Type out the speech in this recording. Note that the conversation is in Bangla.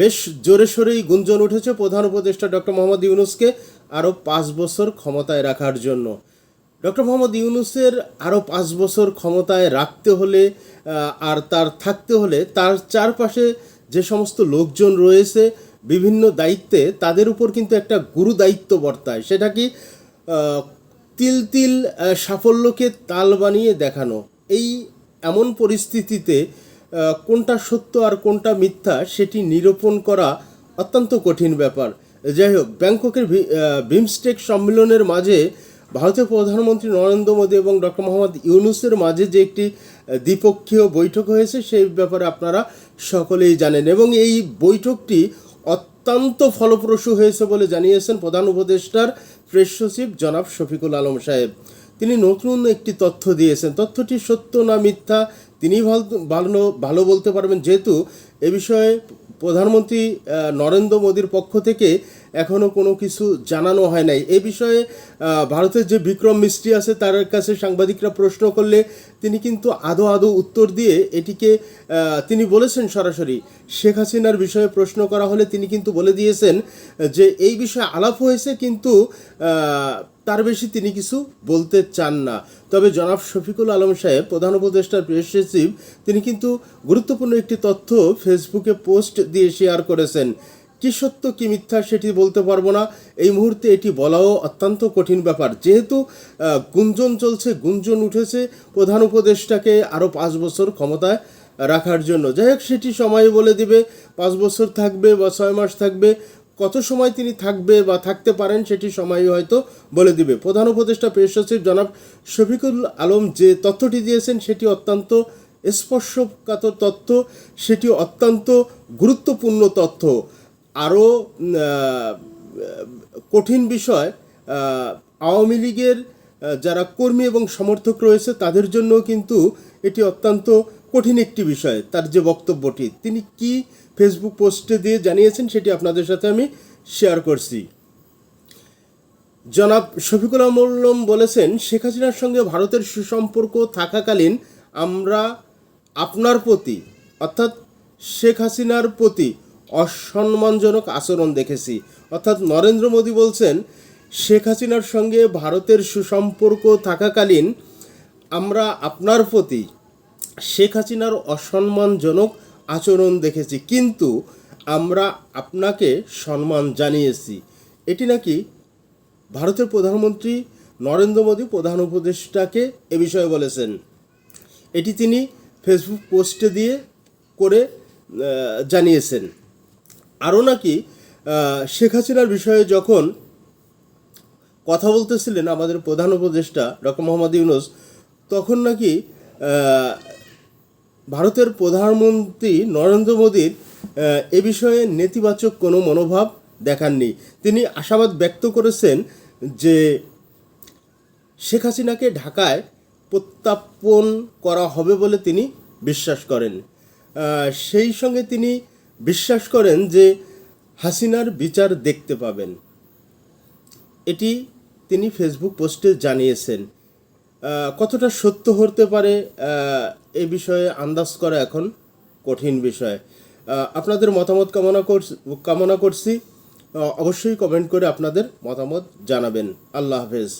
বেশ জোরে সোরেই গুঞ্জন উঠেছে প্রধান উপদেষ্টা ডক্টর মোহাম্মদ ইউনুসকে আরও পাঁচ বছর ক্ষমতায় রাখার জন্য। ডক্টর মোহাম্মদ ইউনুসের আরও পাঁচ বছর ক্ষমতায় রাখতে হলে আর তার থাকতে হলে তার চারপাশে যে সমস্ত লোকজন রয়েছে, বিভিন্ন দায়িত্বে, তাদের উপর কিন্তু একটা গুরু দায়িত্ব বর্তায়। সেটা কি তিল তিল সাফল্যকে তাল বানিয়ে দেখানো। এই এমন পরিস্থিতিতে কোনটা সত্য আর কোনটা মিথ্যা সেটি নিরূপণ করা অত্যন্ত কঠিন ব্যাপার। যাই হোক, ব্যাংককের বিমস্টেক সম্মেলনের মাঝে ভারতের প্রধানমন্ত্রী নরেন্দ্র মোদী এবং ডক্টর মোহাম্মদ ইউনুসের মাঝে যে একটি দ্বিপক্ষীয় বৈঠক হয়েছে, সেই ব্যাপারে আপনারা সকলেই জানেন এবং এই বৈঠকটি অত্যন্ত ফলপ্রসূ হয়েছে বলে জানিয়েছেন প্রধান উপদেষ্টার প্রেস সচিব জনাব শফিকুল আলম সাহেব। তিনি নতুন একটি তথ্য দিয়েছেন। তথ্যটি সত্য না মিথ্যা তিনি ভালো ভালো বলতে পারবেন। যেহেতু এ বিষয়ে প্রধানমন্ত্রী নরেন্দ্র মোদীর পক্ষ থেকে এখনও কোনো কিছু জানানো হয় নাই। এ বিষয়ে ভারতের যে বিক্রম মিস্ত্রি আছে, তার কাছে সাংবাদিকরা প্রশ্ন করলে তিনি কিন্তু আদৌ আদৌ উত্তর দিয়ে এটিকে তিনি বলেছেন সরাসরি। শেখ হাসিনার বিষয়ে প্রশ্ন করা হলে তিনি কিন্তু বলে দিয়েছেন যে, এই বিষয়ে আলাপ হয়েছে কিন্তু তার বেশি তিনি কিছু বলতে চান না। তবে জনাব শফিকুল আলম সাহেব, প্রধান উপদেষ্টার প্রেস সচিব, তিনি কিন্তু গুরুত্বপূর্ণ একটি তথ্য ফেসবুকে পোস্ট দিয়ে শেয়ার করেছেন। কি সত্য, কি মিথ্যা সেটি বলতে পারব না। এই মুহূর্তে এটি বলাও অত্যন্ত কঠিন ব্যাপার। যেহেতু গুঞ্জন চলছে, গুঞ্জন উঠেছে প্রধান উপদেষ্টাকে আরও পাঁচ বছর ক্ষমতায় রাখার জন্য। যাই হোক, সেটি সময় বলে দিবে। পাঁচ বছর থাকবে বা ছয় মাস থাকবে। কত সময় তিনি থাকবে বা থাকতে পারেন সেটি সময় হয়তো বলে দিবে। প্রধান উপদেষ্টা পেশ সচিব জনাব শফিকুল আলম যে তথ্যটি দিয়েছেন সেটি অত্যন্ত স্পর্শকাতর তথ্য, সেটি অত্যন্ত গুরুত্বপূর্ণ তথ্য। আরও কঠিন বিষয় আওয়ামী লীগের যারা কর্মী এবং সমর্থক রয়েছে তাদের জন্য কিন্তু এটি অত্যন্ত কঠিন একটি বিষয়, তার যে বক্তব্যটি, তিনি কি ফেসবুক পোস্টে দিয়ে জানিয়েছেন সেটি আপনাদের সাথে আমি শেয়ার করছি। জনাব শফিকুল আমলম বলেছেন, শেখ হাসিনার সঙ্গে ভারতের সুসম্পর্ক থাকাকালীন আমরা আপনার প্রতি, অর্থাৎ শেখ হাসিনার প্রতি অসম্মানজনক আচরণ দেখেছি। অর্থাৎ নরেন্দ্র মোদী বলছেন, শেখ হাসিনার সঙ্গে ভারতের সুসম্পর্ক থাকাকালীন আমরা আপনার প্রতি শেখ হাসিনার অসম্মানজনক আচরণ দেখেছি। কিন্তু আমরা আপনাকে সম্মান জানিয়েছি। এটি নাকি ভারতের প্রধানমন্ত্রী নরেন্দ্র মোদী প্রধান উপদেষ্টাকে এ বিষয়ে বলেছেন? এটি তিনি ফেসবুক পোস্টে দিয়ে করে জানিয়েছেন। আরও নাকি শেখ হাসিনার বিষয়ে যখন কথা বলতেছিলেন আমাদের প্রধান উপদেষ্টা ডক্টর মোহাম্মদ ইউনুস, তখন নাকি ভারতের প্রধানমন্ত্রী নরেন্দ্র মোদীর এ বিষয়ে নেতিবাচক কোনো মনোভাব দেখাননি। তিনি আশাবাদ ব্যক্ত করেছেন যে শেখ হাসিনাকে ঢাকায় প্রত্যাপন করা হবে বলে তিনি বিশ্বাস করেন। সেই সঙ্গে তিনি বিশ্বাস করেন যে হাসিনার বিচার দেখতে পাবেন। এটি তিনি ফেসবুক পোস্টে জানিয়েছেন। কতটা সত্য হতে পারে এ বিষয়ে আন্দাজ করা এখন কঠিন বিষয়। আপনাদের মতামত কামনা করছি কামনা করছি। অবশ্যই কমেন্ট করে আপনাদের মতামত জানাবেন। আল্লাহ হাফেজ।